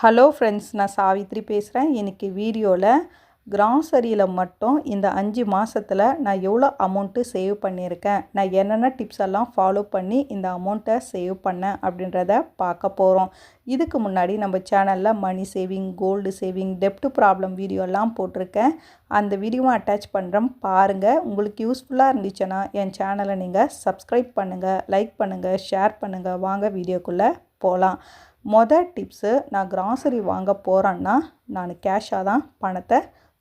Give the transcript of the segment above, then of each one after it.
Hello friends நான் சாவித்ரி பேசுகிறேன் இன்றைக்கி வீடியோவில் கிராசரியில் மட்டும் இந்த அஞ்சு மாதத்தில் நான் எவ்வளோ அமௌண்ட்டு சேவ் பண்ணியிருக்கேன்? நான் என்னென்ன டிப்ஸ் எல்லாம் ஃபாலோ பண்ணி இந்த அமௌண்ட்டை சேவ் பண்ணேன் அப்படின்றத பார்க்க போகிறோம் இதுக்கு முன்னாடி நம்ம சேனலில் மணி சேவிங் கோல்டு சேவிங் டெப்ட் ப்ராப்ளம் வீடியோலாம் போட்டிருக்கேன். அந்த வீடியோவை அட்டாச் பண்ணுறேன் பாருங்கள் உங்களுக்கு யூஸ்ஃபுல்லாக இருந்துச்சுன்னா என் சேனலை நீங்கள் சப்ஸ்கிரைப் பண்ணுங்கள் லைக் பண்ணுங்கள் ஷேர் பண்ணுங்கள் வாங்க வீடியோக்குள்ளே போகலாம் மொதல் டிப்ஸு நான் கிராசரி வாங்க போகிறேன்னா நான் கேஷாக தான் பணத்தை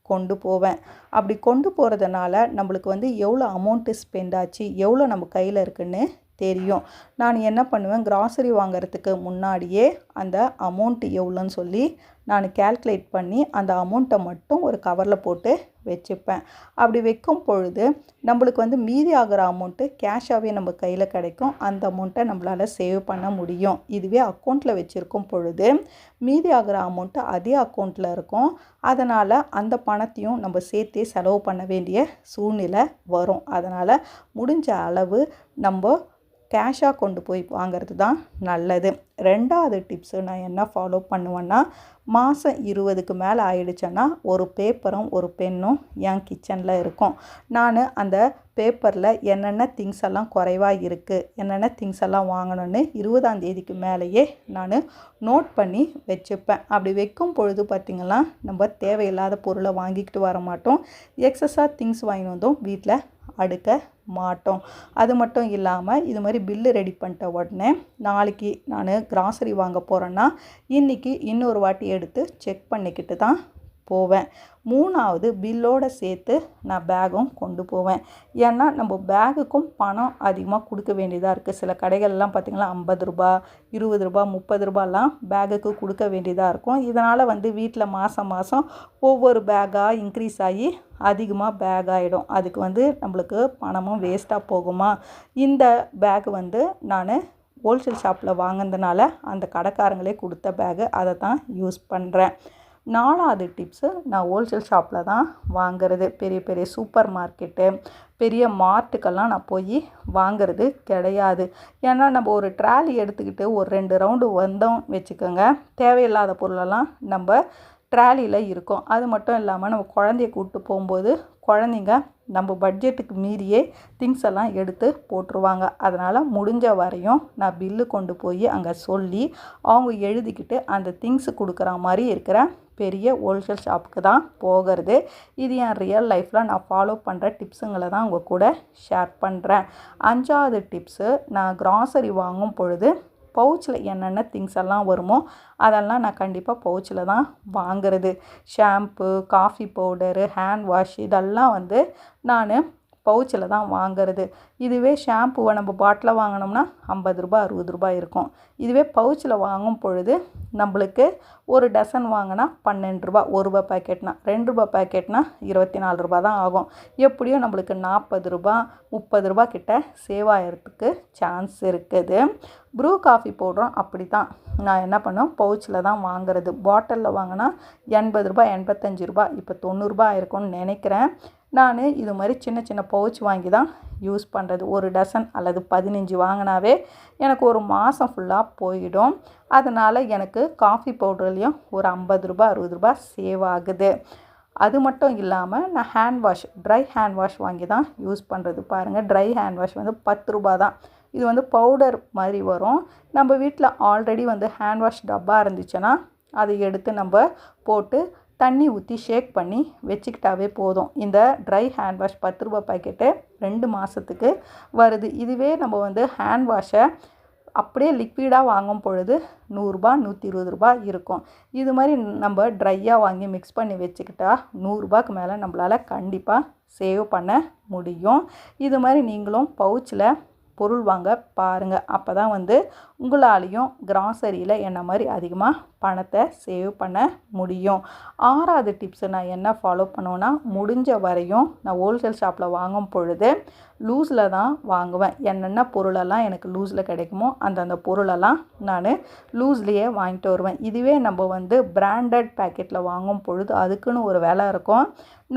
கொண்டு போவேன். அப்படி கொண்டு போகிறதுனால நம்மளுக்கு வந்து எவ்வளோ அமௌண்ட்டு ஸ்பெண்ட் ஆச்சு எவ்வளோ நம்ம கையில் இருக்குன்னு தெரியும். நான் என்ன பண்ணுவேன்? கிராசரி வாங்குறதுக்கு முன்னாடியே அந்த அமௌண்ட் எவ்வளோன்னு சொல்லி நான் கேல்குலேட் பண்ணி அந்த அமௌண்ட்டை மட்டும் ஒரு கவரில் போட்டு வச்சுப்பேன். அப்படி வைக்கும் பொழுது நம்மளுக்கு வந்து மீதி ஆகிற அமௌண்ட்டு கேஷாகவே நம்ம கையில் கிடைக்கும். அந்த அமௌண்ட்டை நம்மளால் சேவ் பண்ண முடியும். இதுவே அக்கௌண்ட்டில் வச்சுருக்கும் பொழுது மீதி ஆகிற அமௌண்ட்டு அதே அக்கௌண்ட்டில் இருக்கும். அதனால் அந்த பணத்தையும் நம்ம சேர்த்தே செலவு பண்ண வேண்டிய சூழ்நிலை வரும். அதனால் முடிஞ்ச அளவு நம்ம கேஷாக கொண்டு போய் வாங்கிறது தான் நல்லது. ரெண்டாவது டிப்ஸு நான் என்ன ஃபாலோ பண்ணுவேன்னா மாதம் இருபதுக்கு மேலே ஆயிடுச்சுன்னா ஒரு பேப்பரும் ஒரு பென்னும் என் கிச்சனில் இருக்கும். நான் அந்த பேப்பரில் என்னென்ன திங்ஸ் எல்லாம் குறைவாக இருக்குது என்னென்ன திங்ஸ் எல்லாம் வாங்கணும்னு இருபதாம் தேதிக்கு மேலேயே நான் நோட் பண்ணி வச்சுப்பேன். அப்படி வைக்கும் பொழுது பார்த்திங்கன்னா நம்ம தேவையில்லாத பொருளை வாங்கிக்கிட்டு வர மாட்டோம். எக்ஸஸாக திங்ஸ் வாங்கிட்டு வந்தோம் வீட்டில் அடுக்க மாட்டோம். அது மட்டும் இல்லாமல் இது மாதிரி பில்லு ரெடி பண்ணிட்ட உடனே நாளைக்கு நான் கிராசரி வாங்க போகிறேன்னா இன்றைக்கி இன்னொரு வாட்டி எடுத்து செக் பண்ணிக்கிட்டு தான் போவேன். மூணாவது பில்லோடு சேர்த்து நான் பேகும் கொண்டு போவேன். ஏன்னா நம்ம பேகுக்கும் பணம் அதிகமாக கொடுக்க வேண்டியதாக இருக்குது சில கடைகள்லாம் பார்த்திங்கன்னா ஐம்பது ரூபா இருபது ரூபா முப்பது ரூபாலாம் பேகுக்கு கொடுக்க வேண்டியதாக இருக்கும். இதனால் வந்து வீட்டில் மாதம் மாதம் ஒவ்வொரு பேக்காக இன்க்ரீஸ் ஆகி அதிகமாக பேக் ஆகிடும் அதுக்கு வந்து நம்மளுக்கு பணமும் வேஸ்ட்டாக போகுமா? இந்த பேக் வந்து நான் ஹோல்சேல் ஷாப்பில் வாங்கினதுனால அந்த கடைக்காரங்களே கொடுத்த பேகு அதை தான் யூஸ் பண்ணுறேன். நாலாவது டிப்ஸு நான் ஹோல்சேல் ஷாப்பில் தான் வாங்குறது. பெரிய பெரிய சூப்பர் மார்க்கெட்டு பெரிய மார்ட்டுக்கெல்லாம் நான் போய் வாங்கிறது கிடையாது. ஏன்னா நம்ம ஒரு ட்ராலி எடுத்துக்கிட்டு ஒரு ரெண்டு ரவுண்டு வந்தோம் வச்சுக்கோங்க தேவையில்லாத பொருளெல்லாம் நம்ம ட்ராலியில் இருக்கும். அது மட்டும் இல்லாமல் நம்ம குழந்தைய கூப்பிட்டு போகும்போது குழந்தைங்க நம்ம பட்ஜெட்டுக்கு மீறியே திங்ஸ் எல்லாம் எடுத்து போட்டுருவாங்க. அதனால் முடிஞ்ச வரையும் நான் பில்லு கொண்டு போய் அங்கே சொல்லி அவங்க எழுதிக்கிட்டு அந்த திங்ஸ் கொடுக்குற மாதிரி இருக்கிற பெரிய ஹோல்சேல் ஷாப்புக்கு தான் போகிறது. இது என் ரியல் லைஃப்பில் நான் ஃபாலோ பண்ணுற டிப்ஸுங்களை தான் உங்கள் கூட ஷேர் பண்ணுறேன் அஞ்சாவது டிப்ஸு நான் கிராசரி வாங்கும் பொழுது பவுச்சில் என்னென்ன திங்ஸ் எல்லாம் வருமோ அதெல்லாம் நான் கண்டிப்பாக பவுச்சில் தான் வாங்குறது. Shampoo coffee powder hand wash இதெல்லாம் வந்து நான் பவுச்சில் தான் வாங்குறது. இதுவே ஷாம்புவை நம்ம பாட்டில் வாங்கினோம்னா ஐம்பது ரூபா அறுபது ரூபாய் இருக்கும். இதுவே பவுச்சில் வாங்கும் பொழுது நம்மளுக்கு ஒரு டசன் வாங்கினா பன்னெண்டு ரூபா ஒரு ரூபா பேக்கெட்னா ரெண்டு ரூபா பேக்கெட்னா இருபத்தி நாலு ரூபா தான் ஆகும். எப்படியும் நம்மளுக்கு நாற்பது ரூபா முப்பது ரூபா கிட்ட சேவ் ஆகிறதுக்கு சான்ஸ் இருக்குது. ப்ரூ காஃபி போடுறோம் அப்படி தான் நான் என்ன பண்ணோம்? பவுச்சில் தான் வாங்குறது. பாட்டிலில் வாங்கினா எண்பது ரூபாய் எண்பத்தஞ்சு ரூபா இப்போ தொண்ணூறுரூபா இருக்கும்னு நினைக்கிறேன். நான் இது மாதிரி சின்ன சின்ன பவுச் வாங்கி தான் யூஸ் பண்ணுறது ஒரு டசன் அல்லது பதினஞ்சு வாங்கினாவே எனக்கு ஒரு மாதம் ஃபுல்லாக போயிடும். அதனால் எனக்கு காஃபி பவுடர்லேயும் ஒரு ஐம்பது ரூபா அறுபது ரூபா சேவ் ஆகுது. அது மட்டும் இல்லாமல் நான் hand wash dry hand wash வாங்கி தான் யூஸ் பண்ணுறது பாருங்கள் ட்ரை ஹேண்ட் வாஷ் வந்து பத்து ரூபா தான். இது வந்து பவுடர் மாதிரி வரும். நம்ம வீட்டில் ஆல்ரெடி வந்து ஹேண்ட் வாஷ் டப்பா இருந்துச்சுன்னா அதை எடுத்து நம்ம போட்டு தண்ணி ஊற்றி ஷேக் பண்ணி வச்சுக்கிட்டாவே போதும். இந்த ட்ரை ஹேண்ட் வாஷ் பத்து ரூபா பாக்கெட்டு ரெண்டு மாதத்துக்கு வருது. இதுவே நம்ம வந்து ஹேண்ட் வாஷை அப்படியே லிக்விடாக வாங்கும் பொழுது நூறுரூபா நூற்றி இருபது ரூபா இருக்கும். இது மாதிரி நம்ம ட்ரையாக வாங்கி மிக்ஸ் பண்ணி வச்சுக்கிட்டா நூறுரூபாக்கு மேலே நம்மளால் கண்டிப்பாக சேவ் பண்ண முடியும். இது மாதிரி நீங்களும் பவுச்சில் பொருள் வாங்க பாருங்கள் அப்போ தான் வந்து உங்களாலேயும் கிராசரியில் என்ன மாதிரி அதிகமாக பணத்தை சேவ் பண்ண முடியும். ஆறாவது டிப்ஸு நான் என்ன ஃபாலோ பண்ணுவேன்னா முடிஞ்ச வரையும் நான் ஹோல்சேல் ஷாப்பில் வாங்கும் பொழுது லூஸில் தான் வாங்குவேன். என்னென்ன பொருளெல்லாம் எனக்கு லூஸில் கிடைக்குமோ அந்தந்த பொருளெல்லாம் நான் லூஸ்லேயே வாங்கிட்டு வருவேன். இதுவே நம்ம வந்து பிராண்டட் பேக்கெட்டில் வாங்கும் பொழுது அதுக்குன்னு ஒரு விலை இருக்கும்.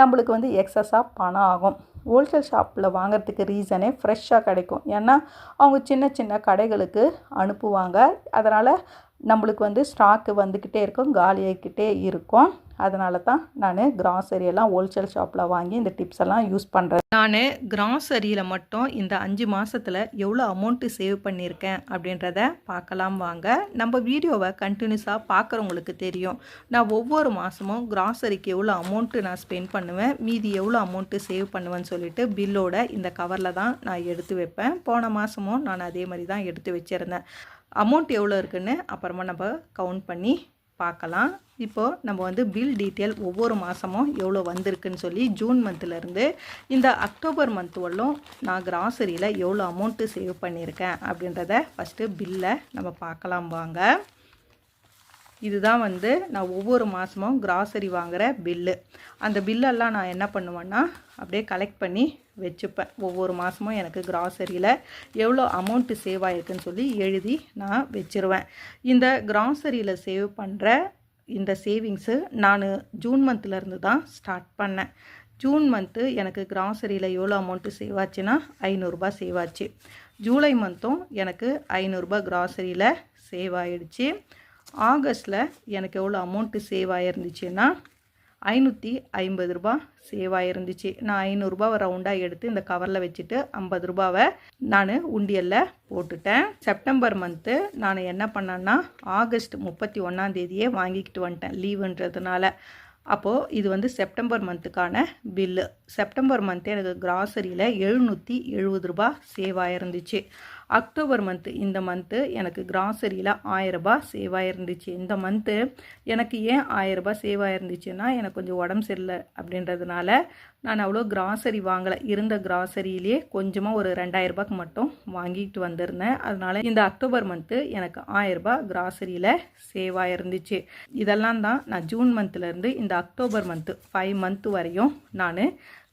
நம்மளுக்கு வந்து எக்ஸஸாக பணம் ஆகும். ஹோல்சேல் ஷாப்பில் வாங்குறதுக்கு ரீசனே ஃப்ரெஷ்ஷாக கிடைக்கும். ஏன்னா அவங்க சின்ன சின்ன கடைகளுக்கு அனுப்புவாங்க. அதனால் நம்மளுக்கு வந்து ஸ்டாக்கு வந்துக்கிட்டே இருக்கும் காலியாகிக்கிட்டே இருக்கும். அதனால தான் நான் கிராசரி எல்லாம் ஹோல்சேல் ஷாப்பில் வாங்கி இந்த டிப்ஸ் எல்லாம் யூஸ் பண்ணுறேன் நான் கிராசரியில் மட்டும் இந்த அஞ்சு மாதத்தில் எவ்வளோ அமௌண்ட்டு சேவ் பண்ணியிருக்கேன் அப்படின்றத பார்க்கலாம் வாங்க. நம்ம வீடியோவை கண்டினியூஸாக பார்க்குறவங்களுக்கு தெரியும். நான் ஒவ்வொரு மாதமும் கிராசரிக்கு எவ்வளோ அமௌண்ட்டு நான் ஸ்பெண்ட் பண்ணுவேன் மீதி எவ்வளோ அமௌண்ட்டு சேவ் பண்ணுவேன்னு சொல்லிட்டு பில்லோட இந்த கவரில் தான் நான் எடுத்து வைப்பேன். போன மாதமும் நான் அதே மாதிரி தான் எடுத்து வச்சுருந்தேன். அமௌண்ட் எவ்வளோ இருக்குதுன்னு அப்புறமா நம்ம கவுண்ட் பண்ணி பார்க்கலாம். இப்போது நம்ம வந்து பில் டீட்டெயில் ஒவ்வொரு மாதமும் எவ்வளோ வந்திருக்குன்னு சொல்லி ஜூன் மந்த்லேருந்து இந்த அக்டோபர் மந்த் வரலும் நான் கிராசரியில் எவ்வளோ அமௌண்ட்டு சேவ் பண்ணியிருக்கேன் அப்படின்றத ஃபஸ்ட்டு பில்லை நம்ம பார்க்கலாம் வாங்க. இதுதான் வந்து நான் ஒவ்வொரு மாதமும் கிராசரி வாங்குகிற பில்லு அந்த பில்லெல்லாம் நான் என்ன பண்ணுவேன்னா அப்படியே கலெக்ட் பண்ணி வச்சுப்பேன். ஒவ்வொரு மாதமும் எனக்கு கிராசரியில் எவ்வளோ அமௌண்ட்டு சேவ் ஆகிருக்குன்னு சொல்லி எழுதி நான் வச்சுருவேன். இந்த கிராசரியில் சேவ் பண்ணுற இந்த சேவிங்ஸு நான் ஜூன் மந்த்லேருந்து தான் ஸ்டார்ட் பண்ணேன். ஜூன் மந்த்து எனக்கு கிராசரியில் எவ்வளோ அமௌண்ட்டு சேவ் ஆச்சுன்னா ஐநூறுரூபா சேவ் ஆச்சு. ஜூலை மந்த்தும் எனக்கு ஐநூறுரூபா கிராசரியில் சேவ் ஆகிடுச்சு ஆகஸ்ட்டில் எனக்கு எவ்வளோ அமௌண்ட்டு சேவ் ஆகிருந்துச்சுன்னா ஐநூற்றி ஐம்பது ரூபா சேவ் ஆகிருந்துச்சு நான் ஐநூறுரூபாவை ரவுண்டாக எடுத்து இந்த கவரில் வச்சுட்டு ஐம்பது ரூபாவை நான் உண்டியலில் போட்டுட்டேன். செப்டம்பர் மந்த்து நான் என்ன பண்ணேன்னா ஆகஸ்ட் முப்பத்தி ஒன்றாந்தேதியே வாங்கிக்கிட்டு வந்துட்டேன் லீவுன்றதுனால அப்போது இது வந்து செப்டம்பர் மந்த்துக்கான பில்லு செப்டம்பர் மந்த்து எனக்கு கிராசரியில் எழுநூற்றி எழுபது ரூபா சேவ் ஆகிருந்துச்சு அக்டோபர் மந்த்து இந்த மந்த்து எனக்கு கிராசரியில் ஆயரரூபா சேவ் ஆகிருந்துச்சு இந்த மந்த்து எனக்கு ஏன் ஆயரரூபா சேவ் இருந்துச்சுன்னா எனக்கு கொஞ்சம் உடம்பு சரியில்லை அப்படின்றதுனால நான் அவ்வளோ கிராசரி வாங்கலை. இருந்த கிராசரியிலே கொஞ்சமாக ஒரு ரெண்டாயிரரூபாக்கு மட்டும் வாங்கிட்டு வந்திருந்தேன். அதனால் இந்த அக்டோபர் மந்த்து எனக்கு ஆயரரூபா கிராசரியில் சேவ் இருந்துச்சு இதெல்லாம் தான் நான் ஜூன் மந்த்லேருந்து இந்த அக்டோபர் மந்த்து ஃபைவ் மந்த்து வரையும் நான்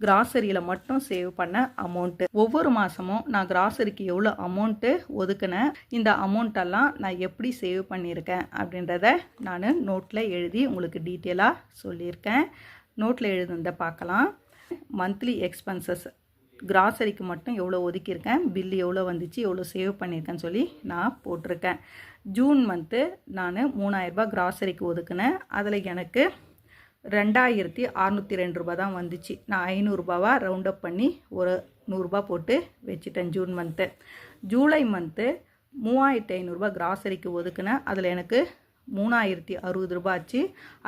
கிராசரியில் மட்டும் சேவ் பண்ண அமௌண்ட்டு ஒவ்வொரு மாதமும் நான் கிராசரிக்கு எவ்வளோ அமௌண்ட்டு ஒதுக்கினேன் இந்த அமௌண்ட்டெல்லாம் நான் எப்படி சேவ் பண்ணியிருக்கேன் அப்படின்றத நான் நோட்டில் எழுதி உங்களுக்கு டீட்டெயிலாக சொல்லியிருக்கேன். நோட்டில் எழுதுனதை பார்க்கலாம். மந்த்லி எக்ஸ்பென்சஸ் கிராசரிக்கு மட்டும் எவ்வளோ ஒதுக்கியிருக்கேன் பில்லு எவ்வளோ வந்துச்சு எவ்வளோ சேவ் பண்ணியிருக்கேன்னு சொல்லி நான் போட்டிருக்கேன். ஜூன் மந்த்து நான் மூணாயிரரூபா கிராசரிக்கு ஒதுக்கினேன். அதில் எனக்கு ரெண்டாயிரத்தி அறநூற்றி ரெண்டு ரூபா தான் வந்துச்சு. நான் ஐநூறுரூபாவாக ரவுண்ட் அப் பண்ணி ஒரு நூறுரூபா போட்டு வச்சுட்டேன் ஜூன் மந்த்து ஜூலை மந்த்து மூவாயிரத்தி ஐநூறுரூபா கிராசரிக்கு ஒதுக்குனேன். அதில் எனக்கு மூணாயிரத்தி அறுபது ரூபா ஆச்சு.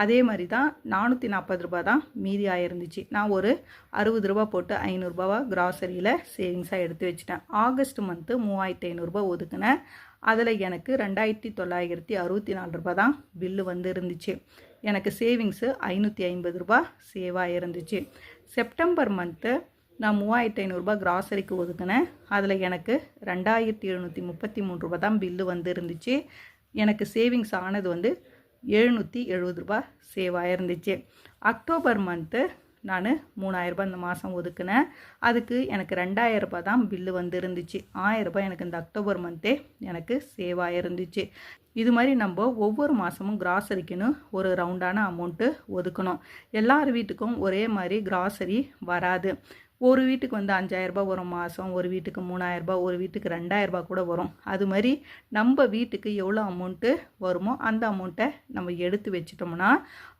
அதே மாதிரி தான் நானூற்றி நாற்பது ரூபா தான் மீதி ஆயிருந்துச்சு. நான் ஒரு அறுபது ரூபா போட்டு ஐநூறுரூபாவா கிராசரியில் சேவிங்ஸாக எடுத்து வச்சுட்டேன். ஆகஸ்ட் மந்த்து மூவாயிரத்தி ஐநூறுரூபா ஒதுக்குனேன். அதில் எனக்கு ரெண்டாயிரத்தி தொள்ளாயிரத்தி அறுபத்தி நாலு ரூபா தான் பில்லு வந்து இருந்துச்சு. எனக்கு சேவிங்ஸு ஐநூற்றி ஐம்பது ரூபா சேவாக இருந்துச்சு. செப்டம்பர் மந்த்து நான் மூவாயிரத்தி ஐநூறுரூபா கிராசரிக்கு ஒதுக்கினேன். அதில் எனக்கு ரெண்டாயிரத்தி எழுநூற்றி முப்பத்தி மூணு ரூபா தான் பில்லு வந்து இருந்துச்சு எனக்கு சேவிங்ஸ் ஆனது வந்து எழுநூற்றி எழுபது ரூபா சேவ் இருந்துச்சு. அக்டோபர் மந்த்து நான் மூணாயிரரூபா இந்த மாதம் ஒதுக்குனேன். அதுக்கு எனக்கு ரெண்டாயிரரூபா தான் பில்லு வந்து இருந்துச்சு ஆயிரரூபா எனக்கு இந்த அக்டோபர் மந்த்தே எனக்கு சேவ் ஆகிருந்துச்சு இது மாதிரி நம்ம ஒவ்வொரு மாதமும் கிராசரிக்குன்னு ஒரு ரவுண்டான அமௌண்ட்டு ஒதுக்கணும். எல்லார் வீட்டுக்கும் ஒரே மாதிரி கிராசரி வராது. ஒரு வீட்டுக்கு வந்து அஞ்சாயிரரூபா வரும் மாதம் ஒரு வீட்டுக்கு மூணாயிரரூபா ஒரு வீட்டுக்கு ரெண்டாயிரரூபா கூட வரும். அது மாதிரி நம்ம வீட்டுக்கு எவ்வளோ அமௌண்ட்டு வருமோ அந்த அமௌண்ட்டை நம்ம எடுத்து வச்சிட்டோம்னா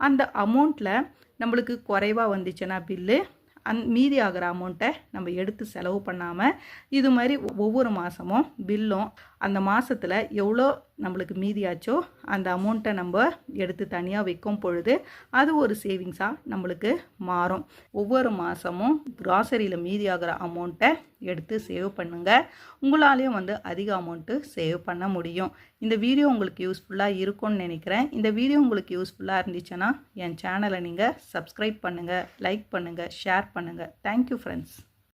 அந்த அமௌண்ட்டில் நம்மளுக்கு குறைவாக வந்துச்சுன்னா பில்லு அந் மீதி ஆகிற அமௌண்ட்டை நம்ம எடுத்து செலவு பண்ணாமல் இது மாதிரி ஒவ்வொரு மாதமும் பில்லும் அந்த மாதத்தில் எவ்வளோ நம்மளுக்கு மீதியாச்சோ அந்த அமௌண்ட்டை நம்ம எடுத்து தனியாக வைக்கும் பொழுது அது ஒரு சேவிங்ஸாக நம்மளுக்கு மாறும். ஒவ்வொரு மாதமும் கிராசரியில் மீதி ஆகிற அமௌண்ட்டை எடுத்து சேவ் பண்ணுங்கள் உங்களாலேயும் வந்து அதிக அமௌண்ட்டு சேவ் பண்ண முடியும். இந்த வீடியோ உங்களுக்கு யூஸ்ஃபுல்லாக இருக்கும்னு நினைக்கிறேன். இந்த வீடியோ உங்களுக்கு யூஸ்ஃபுல்லாக இருந்துச்சுன்னா என் சேனலை நீங்கள் சப்ஸ்கிரைப் பண்ணுங்கள் லைக் பண்ணுங்கள் ஷேர் பண்ணுங்கள் தேங்க்யூ ஃப்ரெண்ட்ஸ்